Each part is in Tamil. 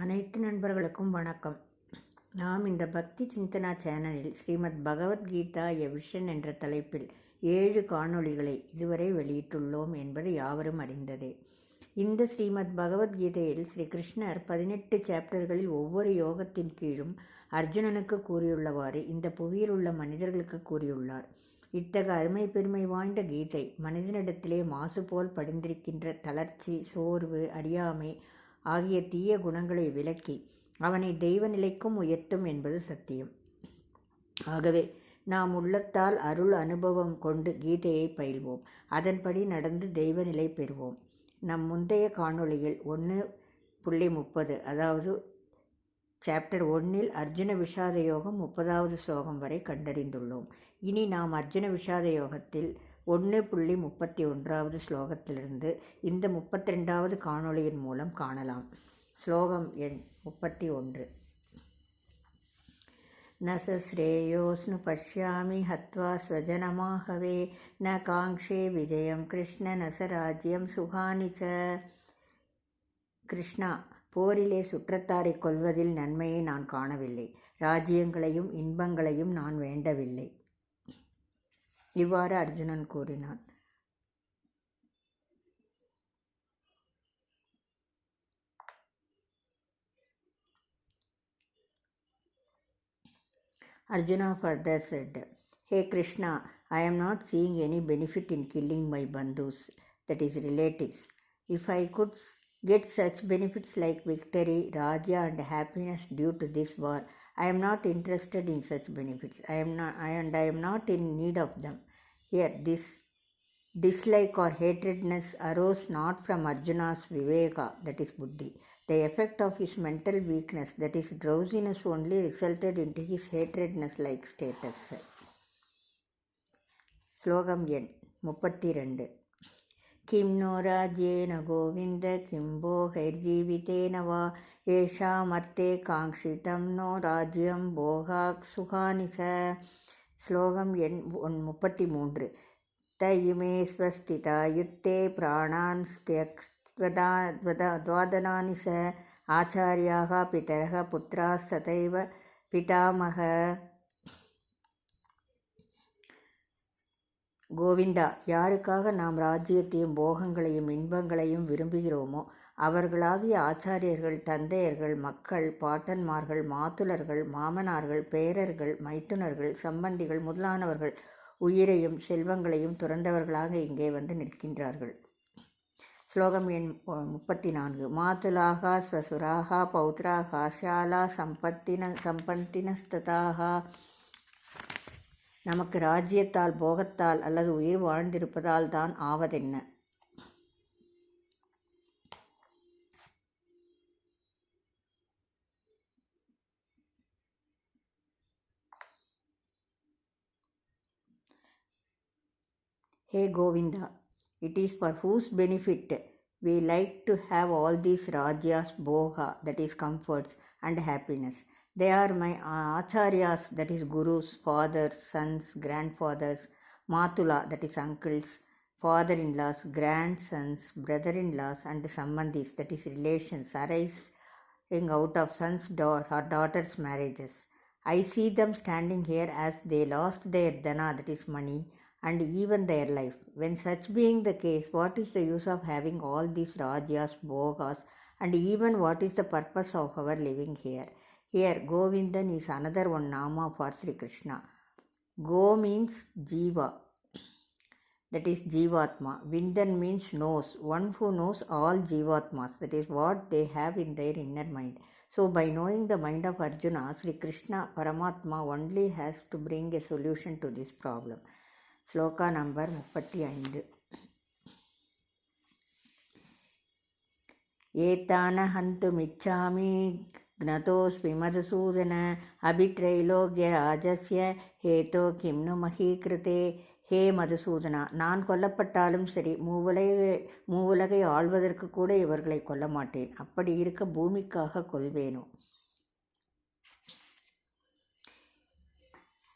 அனைத்து நண்பர்களுக்கும் வணக்கம். நாம் இந்த பக்தி சிந்தனா சேனலில் ஸ்ரீமத் பகவத்கீதா எ விஷன் என்ற தலைப்பில் ஏழு காணொளிகளை இதுவரை வெளியிட்டுள்ளோம் என்பது யாவரும் அறிந்ததே. இந்த ஸ்ரீமத் பகவத்கீதையில் ஸ்ரீ கிருஷ்ணர் பதினெட்டு சாப்டர்களில் ஒவ்வொரு யோகத்தின் கீழும் அர்ஜுனனுக்கு கூறியுள்ளவாறு இந்த புவியில் உள்ள மனிதர்களுக்கு கூறியுள்ளார். இத்தகைய அருமை பெருமை வாய்ந்த கீதை மனிதனிடத்திலே மாசு போல் படிந்திருக்கின்ற தளர்ச்சி சோர்வு அறியாமை ஆகிய தீய குணங்களை விலக்கி அவனை தெய்வ நிலைக்கும் உயர்த்தும் என்பது சத்தியம். ஆகவே நாம் உள்ளத்தால் அருள் அனுபவம் கொண்டு கீதையை பயில்வோம். அதன்படி நடந்து தெய்வ நிலை பெறுவோம். நம் முந்தைய காணொளியில் ஒன்று புள்ளி முப்பது அதாவது சாப்டர் ஒன்னில் அர்ஜுன விஷாத யோகம் முப்பதாவது ஸ்லோகம் வரை கண்டறிந்துள்ளோம். இனி நாம் அர்ஜுன விஷாத யோகத்தில் ஒன்று புள்ளி முப்பத்தி ஒன்றாவது ஸ்லோகத்திலிருந்து இந்த முப்பத்தி ரெண்டாவது காணொளியின் மூலம் காணலாம் ஸ்லோகம் எண் முப்பத்தி ஒன்று न स श्रेयोऽस्नु पश्यामि हत्वा स्वजनमाहवे न काङ्क्षे विजयं कृष्ण न स राज्यं सुखानि च கிருஷ்ணா போரிலே சுற்றத்தாரை கொல்வதில் நன்மையை நான் காணவில்லை ராஜ்யங்களையும் இன்பங்களையும் நான் வேண்டவில்லை இவ்வாறு அர்ஜுனன் கூறினான் Arjuna further said, Hey Krishna, I am not seeing any benefit in killing my bandhus, that is, relatives. If I could get such benefits like victory, Raja, and happiness due to this war, I am not interested in such benefits. I am not, I, and I am not in need of them. Here, this dislike or hatredness arose not from Arjuna's viveka, that is buddhi. The effect of his mental weakness, that is drowsiness, only resulted into his hatredness like status. ஸ்லோகம் எண் முப்பத்தி ரெண்டு किं नो राज्येन गोविन्द किं भोगैर्जीवितेन वा येषामर्थे काङ्क्षितं नो राज्यं भोगाक् सुखानि च ஸ்லோகம் எண் ஒன் முப்பத்தி மூன்று த இமே ஸ்வஸ்திதா யுத்தே பிராணான் द्वादनानि स आचार्याः पितरः पुत्रास्तथैव पितामह கோவிந்தா யாருக்காக நாம் ராஜ்யத்தையும் போகங்களையும் இன்பங்களையும் விரும்புகிறோமோ அவர்களாகிய ஆச்சாரியர்கள் தந்தையர்கள் மக்கள் பாட்டன்மார்கள் மாத்துலர்கள் மாமனார்கள் பேரர்கள் மைத்துனர்கள் சம்பந்திகள் முதலானவர்கள் உயிரையும் செல்வங்களையும் துறந்தவர்களாக இங்கே வந்து நிற்கின்றார்கள். ஸ்லோகம் எண் முப்பத்தி நான்கு மாத்துலாகா ஸ்வசுராகா பௌத்ராகா ஷாலா சம்பத்தின சம்பத்தினஸ்ததாகா நமக்கு ராஜ்யத்தால் போகத்தால் அல்லது உயிர் வாழ்ந்திருப்பதால் தான் ஆவதென்ன? ஹே Govinda it is for whose benefit we like to have all these rajas போகா that is comforts and happiness. They are my uh, acharyas that is gurus fathers sons grandfathers matula that is uncles father-in-laws grandsons brother-in-laws and sambandhis that is relations arising out of sons or daughters marriages i see them standing here as they lost their dana that is money and even their life. When such being the case, what is the use of having all these rajas, bhogas, and even what is the purpose of our living here? Here, Govindan is another one nama of Sri Krishna. Go means Jiva, that is Jivatma. Vindan means knows, one who knows all Jivatmas, that is what they have in their inner mind. So, by knowing the mind of Arjuna, Sri Krishna Paramatma only has to bring a solution to this problem. Sloka number 35. hantu हन्तुमिच्छामि ज्ञतोऽस्मि मधुसूदन அபித்ரைலோக்கியராஜஸ்ய ஹேதோ கிம்னு மகீகிருதே ஹே மதுசூதனா நான் கொல்லப்பட்டாலும் சரி மூவுலகை மூவுலகை ஆள்வதற்கு கூட இவர்களை கொல்ல மாட்டேன் அப்படி இருக்க பூமிக்காக கொள்வேனோ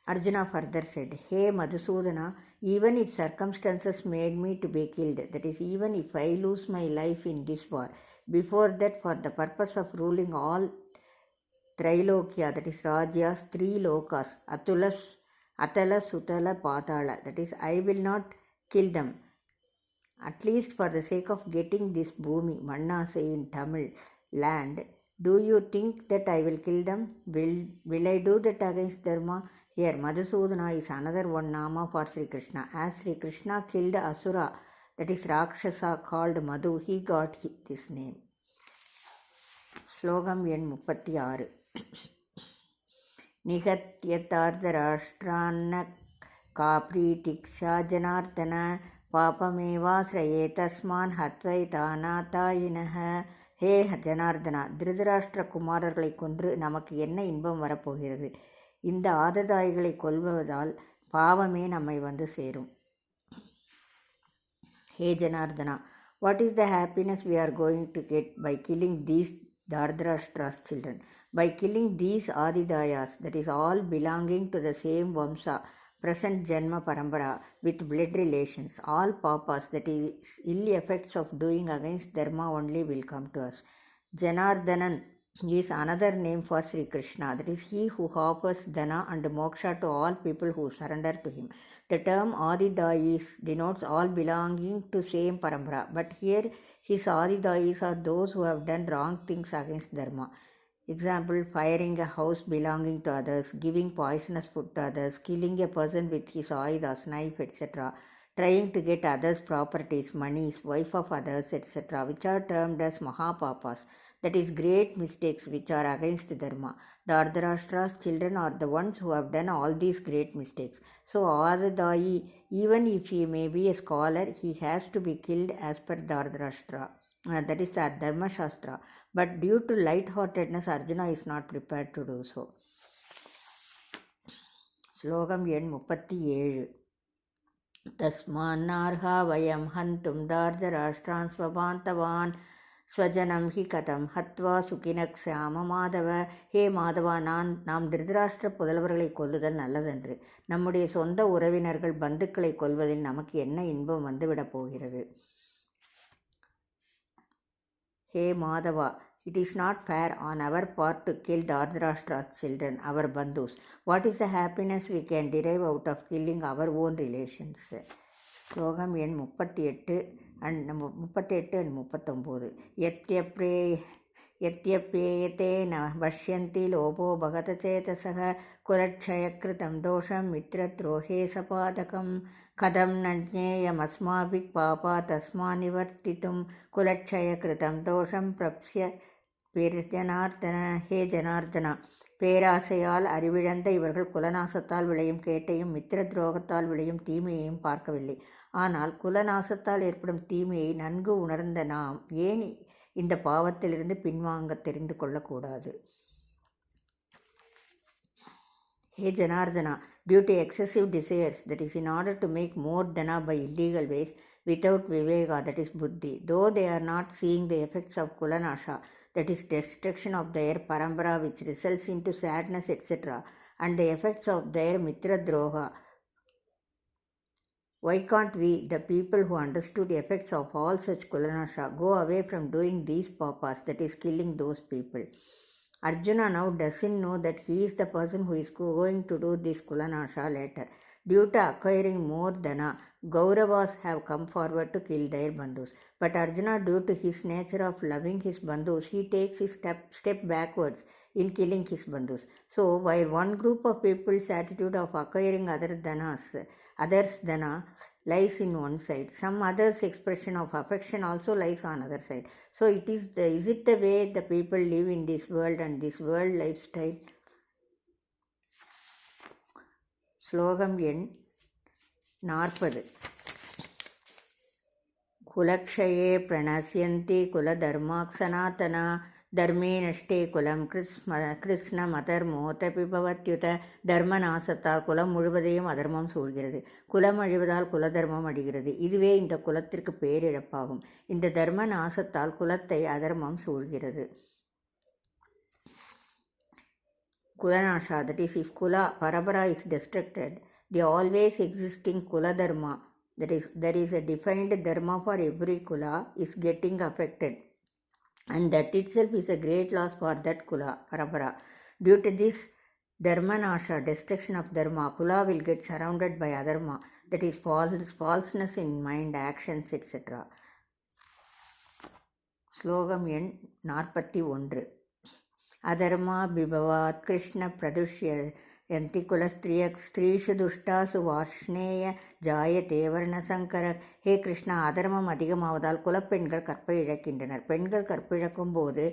Arjuna further said, Hey Madhusudana, even if circumstances made me to be killed, that is, even if I lose my life in this war, Before that, for the purpose of ruling all த்ரைலோக்கியா that is ராஜ்யாஸ் three லோகாஸ் அத்துல அத்தல சுதல பாதாள that is I will not kill them at least for the sake of getting this பூமி மண்ணாசை in Tamil land do you think that I will kill them will will I do that against dharma here Madhusudana is another one Nama for Shri Krishna as Shri Krishna killed asura that is rakshasa called Madhu he got he this name ஸ்லோகம் எண் முப்பத்தி ஆறு निगत्यतार्धराष्ट्रान्न का प्रीतिक्षा जनार्दन பாபமேவாசிரயே தஸ்மான் ஹத்வைதானாதாயினஹ ஹே ஜனார்தனா திருதராஷ்டிர குமாரர்களை கொன்று நமக்கு என்ன இன்பம் வரப்போகிறது இந்த ஆததாய்களை கொல்வதால் பாவமே நம்மை வந்து சேரும் hey Janardhana what is the happiness we are going to get by killing these Dhardrashtra's children. By killing these Adidayas, that is all belonging to the same Vamsa, present Janma Parambara, with blood relations, all papas, that is ill effects of doing against Dharma only will come to us. Janardhanan is another name for Sri Krishna, that is he who offers dana and Moksha to all people who surrender to him. The term Adidayis denotes all belonging to same Parambara, but here his Adidayis are those who have done wrong things against Dharma. Example firing a house belonging to others, giving poisonous food to others, killing a person with his ayudas, knife, etc., trying to get others' properties, monies, wife of others, etc., which are termed as Mahapapas, that is, great mistakes which are against Dharma. The Ardharashtra's children are the ones who have done all these great mistakes. So, Adadayi, even if he may be a scholar, he has to be killed as per the Ardharashtra. Uh, that is the Dharma but But to light light heartedness, Arjuna is not prepared to do so. ஸ்லோகம் எண் முப்பத்தி ஏழு தஸ்மான்னார்ஹா வயம் ஹந்தும் தார்தராஷ்டிரான் ஸ்வபாந்தவான் ஸ்வஜனம் ஹி கதம் ஹத்வா சுகினக் சாம மாதவ ஹே மாதவா நான் நாம் திருதராஷ்டிர புதல்வர்களை கொல்லுதல் நல்லதென்று. நம்முடைய சொந்த உறவினர்கள் பந்துக்களை கொல்வதில் நமக்கு என்ன இன்பம் வந்துவிடப் போகிறது? ஹே மாதவா It is not fair on our part to kill Dhardrashtra's children, our bandhus. What is the happiness we can derive out of killing our own relations? ஸ்லோகம் எண் முப்பத்தி எட்டு அண்ட் முப்பத்தி எட்டு அண்ட் முப்பத்தொம்போது எத்யப்ரே यद्यप्येयते न पश्यन्ति लोभो भगतचेतसः कुलक्षयकृतं दोषं मित्रद्रोहे सपादकं कथं न ज्ञेयमस्माभिः पापा तस्मान् निवर्तितुं कुलक्षयकृतं दोषं प्रप्स्य பிர்ஜனார்த்தன ஹே ஜனார்த்தனா பேராசையால் அறிவிழந்த இவர்கள் குலநாசத்தால் விளையும் கேட்டையும் மித்திர துரோகத்தால் விளையும் தீமையையும் பார்க்கவில்லை ஆனால் குலநாசத்தால் ஏற்படும் தீமையை நன்கு உணர்ந்த நாம் ஏன் இந்த பாவத்திலிருந்து பின்வாங்க தெரிந்து கொள்ளக்கூடாது ஹே Janardhana due to excessive desires, that is, in order to make more dhana by illegal ways without viveka, that is, buddhi, though they are not seeing the effects of kulanasha, that is, destruction of their parampara which results into sadness, etc., and the effects of their mitradroha. Why can't we, the people who understood the effects of all such kulanasha, go away from doing these papas, that is, killing those people? Arjuna now doesn't know that he is the person who is going to do this kulanasha later. Due to acquiring more dhana, Gauravas have come forward to kill their bandhus. But Arjuna, due to his nature of loving his bandhus, he takes a step, step backwards in killing his bandhus. So, while one group of people's attitude of acquiring other dhanas, others' dhana lies in one side, some others' expression of affection also lies on other side. So, it is the is it the way the people live in this world and this world lifestyle? ஸ்லோகம் எண் நாற்பது குலக்ஷயே பிரணசியந்தி குலதர்மாக் சனாத்தனா धर्मे नष्टे குலம் கிருஷ்ம கிருஷ்ணம் அதர்மோத்த பிபவத்யுத தர்ம நாசத்தால் குலம் முழுவதையும் அதர்மம் சூழ்கிறது குலம் அழிவதால் குலதர்மம் அடிகிறது இதுவே இந்த குலத்திற்கு பேரிழப்பாகும் இந்த தர்ம நாசத்தால் குலத்தை அதர்மம் சூழ்கிறது குலநாஷா that is if Kula பரபரா is destructed the always existing குலதர்மா that is there is a defined dharma for every Kula is getting affected and that itself is a great loss for that kula parambara due to this dharmanasha destruction of dharma kula will get surrounded by adharma that is false falseness in mind actions etc ஸ்லோகம் எண் நாற்பத்தி ஒன்று அதர்மா பிபவாத் கிருஷ்ண பிரதுஷ்ய यन्ति குலஸ்திரிய ஸ்திரீஷு துஷ்டாசு வார்ஷ்ணேய ஜாய தேவர்ண சங்கர ஹே கிருஷ்ணா அதர்மம் அதிகமாவதால் குலப்பெண்கள் கற்பை இழக்கின்றனர் பெண்கள் கற்பிழக்கும் போது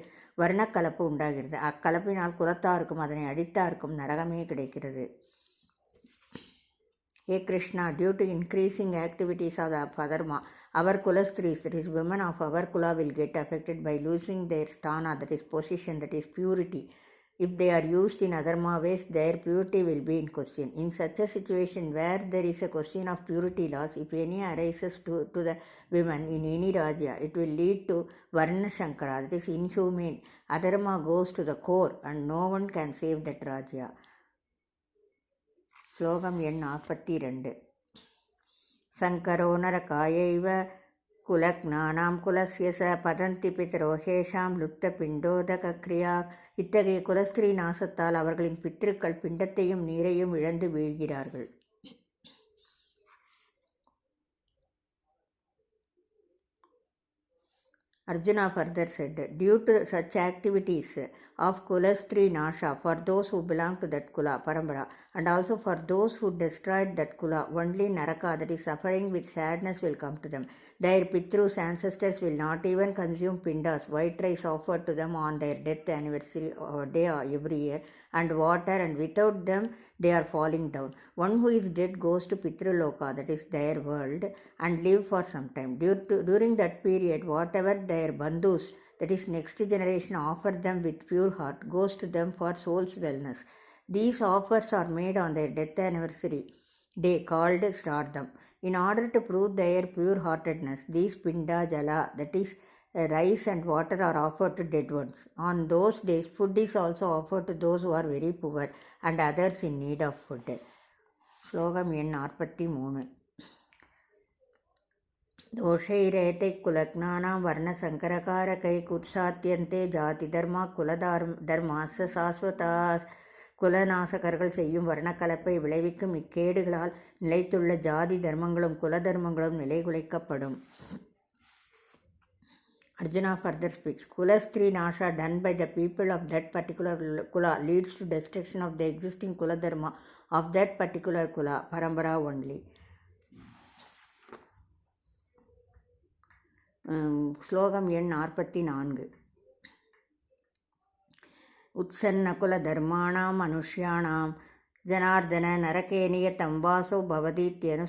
வர்ணக்கலப்பு உண்டாகிறது. அக்கலப்பினால் குலத்தாருக்கும் அதனை அடித்தாருக்கும் நரகமே கிடைக்கிறது. ஹே Krishna due to increasing activities of adharma our kulastris, that is women of our Kula will get affected by losing their sthana, that is position that is purity If they are used in adharma ways, their purity will be in question. In such a situation where there is a question of purity loss, if any arises to, to the women in any rajya, it will lead to varna shankara, that is inhumane. Adharma goes to the core and no one can save that rajya. ஸ்லோகம் எண் நாற்பத்தி ரெண்டு சங்கரோ நரகாயைவ குலக்ஞானாம் குலசிய ச பதந்தி பிதரோ ஹேஷாம் லுப்த பிண்டோதக கிரியா இத்தகைய குலஸ்திரீ நாசத்தால் அவர்களின் பித்திருக்கள் பிண்டத்தையும் நீரையும் இழந்து வீழ்கிறார்கள். Arjuna further said, Due to such activities of Kulastri Nasha, for those who belong to that Kula, Parambara, and also for those who destroyed that Kula, only Naraka, that is suffering with sadness, will come to them. Their Pitrus ancestors will not even consume pindas, white rice offered to them on their death anniversary or day or every year, and water, and without them they are falling down. One who is dead goes to Pitraloka, that is their world, and live for some time. Dur- during that period, whatever their bandhus, that is next generation, offer them with pure heart, goes to them for soul's wellness. These offers are made on their death anniversary day called Sradham. In order to prove their pure heartedness, these Pinda Jala, that is uh, rice and water, are offered to dead ones. On those days, food is also offered to those who are very poor and others in need of food. ஸ்லோகம் எண் நாற்பத்தி மூணு தோஷைரேத்தை குலக்னானாம் வர்ணசங்கரகாரகை குத்சாத்தியந்தே ஜாதி தர்மா குலதார் தர்மாச சாஸ்வதா குலநாசகர்கள் செய்யும் வர்ணக்கலப்பை விளைவிக்கும் இக்கேடுகளால் நிலைத்துள்ள ஜாதி தர்மங்களும் குல தர்மங்களும் நிலைகுலைக்கப்படும் Arjuna further speaks, Kula Stri Nasha done by the people of that particular Kula leads to destruction of the existing Kula Dharma of that particular Kula, Parampara only. ஸ்லோகம் எண் நாற்பத்தி நான்கு உத்சன்னகுல தர்மாணாம் மனுஷ்யாணாம் ஜனார்தன நரகே நியத்தம் வாசோ பவதீத்யனு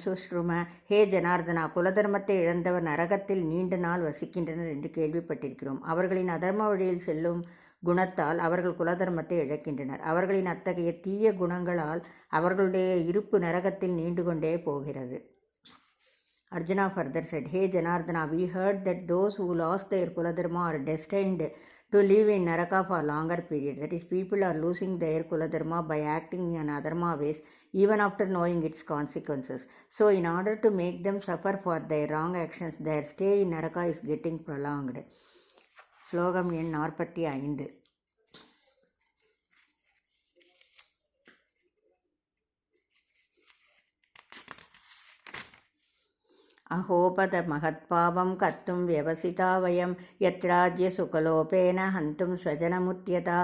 ஹே ஜனார்தனா குலதர்மத்தை இழந்தவர் நரகத்தில் நீண்ட நாள் வசிக்கின்றனர் என்று கேள்விப்பட்டிருக்கிறோம். அவர்களின் அதர்ம வழியில் செல்லும் குணத்தால் அவர்கள் குலதர்மத்தை இழக்கின்றனர். அவர்களின் அத்தகைய தீய குணங்களால் அவர்களுடைய இருப்பு நரகத்தில் நீண்டு கொண்டே போகிறது. Arjuna further said, Hey Janardana, we heard that those who lost their Kuladharma are destined to live in Naraka for longer period. That is, people are losing their Kuladharma by acting in adharma ways even after knowing its consequences. So, in order to make them suffer for their wrong actions, their stay in Naraka is getting prolonged. ஸ்லோகம் எண் நாற்பத்தி ஐந்து अहोपद महत्पापं कर्तुं व्यवसिता वयं यत्राज्यसुखलोपेन हन्तुं स्वजनमुत्यता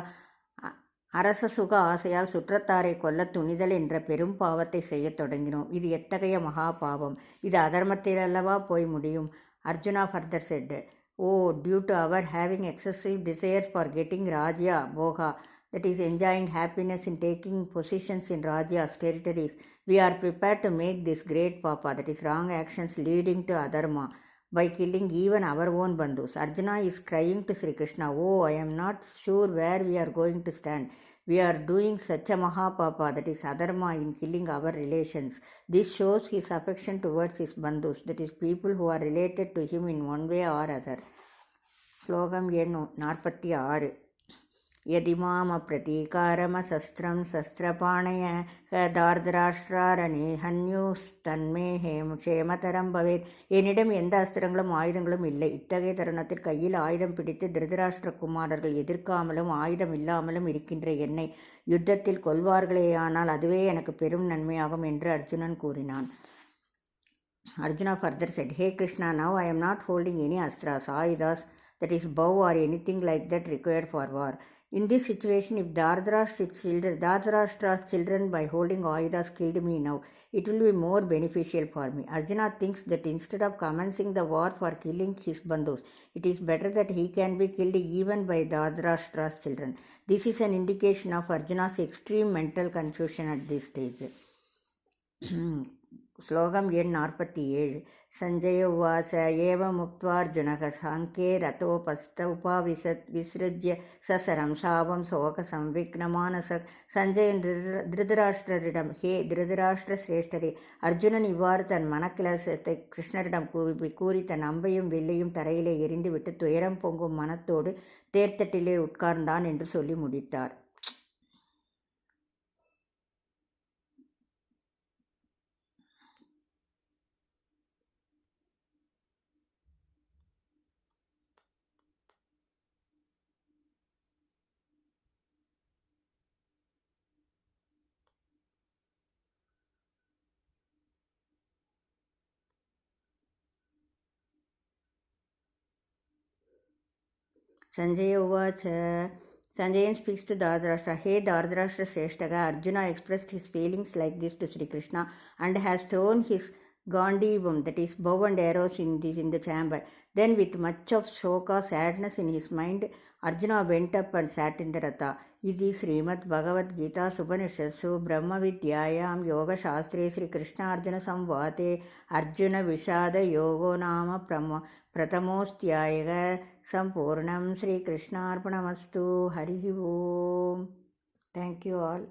அரச சுக ஆசையால் சுற்றத்தாரை கொல்ல துணிதல் என்ற பெரும் பாவத்தை செய்யத் தொடங்கினோம் இது எத்தகைய மகா பாவம் இது அதர்மத்தில் அல்லவா போய் முடியும் Arjuna further said O due to our having excessive desires for getting rajya bhoga that is enjoying happiness in taking positions in Raja's territories, we are prepared to make this great papa, that is wrong actions leading to adharma, by killing even our own bandhus. Arjuna is crying to Sri Krishna, Oh, I am not sure where we are going to stand. We are doing such a mahapapa, that is adharma, in killing our relations. This shows his affection towards his bandhus, that is people who are related to him in one way or other. ஸ்லோகம் எண் நாற்பத்தி ஆறு यदि मामप्रतीकारमशस्त्रं शस्त्रपाणय தார்தராஷ்டிராரணே ஹன்யூஸ்தன்மே ஹேம் க்ஷேமதரம் பவேத் என்னிடம் எந்த அஸ்திரங்களும் ஆயுதங்களும் இல்லை இத்தகைய தருணத்தில் கையில் ஆயுதம் பிடித்து திருதராஷ்டிர குமாரர்கள் எதிர்க்காமலும் ஆயுதம் இல்லாமலும் இருக்கின்ற என்னை யுத்தத்தில் கொள்வார்களேயானால் அதுவே எனக்கு பெரும் நன்மையாகும் என்று அர்ஜுனன் கூறினான் Arjuna further said, Hey Krishna, now I am not holding any astras, ayudas, that is bow or anything like that required for war. In this situation, if Dhardharastra's children, children by holding Ayudas killed me now, it will be more beneficial for me. Arjuna thinks that instead of commencing the war for killing his bandhus, it is better that he can be killed even by Dhardharastra's children. This is an indication of Arjuna's extreme mental confusion at this stage. ஸ்லோகம் எண் நாற்பத்தி ஏழு सञ्जय उवाच एवमुक्त्वार्जुनः साङ्ख्ये रथोपस्थ उपाविशत् विसृज्य ससरं शापं शोकसंविघ्नमानस சஞ்சயன் திருத திருதராஷ்டிரரிடம் ஹே திருதராஷ்டிர சிரேஷ்டரே அர்ஜுனன் இவ்வாறு தன் மனக்கிளசத்தை கிருஷ்ணரிடம் கூறி கூறி தன் அம்பையும் வில்லையும் தரையிலே எரிந்துவிட்டு துயரம் பொங்கும் மனத்தோடு தேர்த்தட்டிலே உட்கார்ந்தான் என்று சொல்லி முடித்தார் ಸಂಜಯ ಉವಾಚ Sanjayan speaks to Dhritarashtra hey Dhritarashtra ಶ್ರೇಷ್ಠಗ Arjuna expressed his feelings like this to Shri Krishna and has thrown his Gandhivam, that is bow and arrows in the, in the chamber. Then, with much of shoka sadness in his mind, Arjuna went up and sat in the Ratha. Iti Srimad Bhagavad Gita Supanishatsu Brahma Vidyayam Yoga Shastre Sri Krishna Arjuna Samvate Arjuna Vishada Yogo Nama Prathamostyayaga సంపూర్ణం శ్రీకృష్ణార్పణమస్తు Hari Om thank you all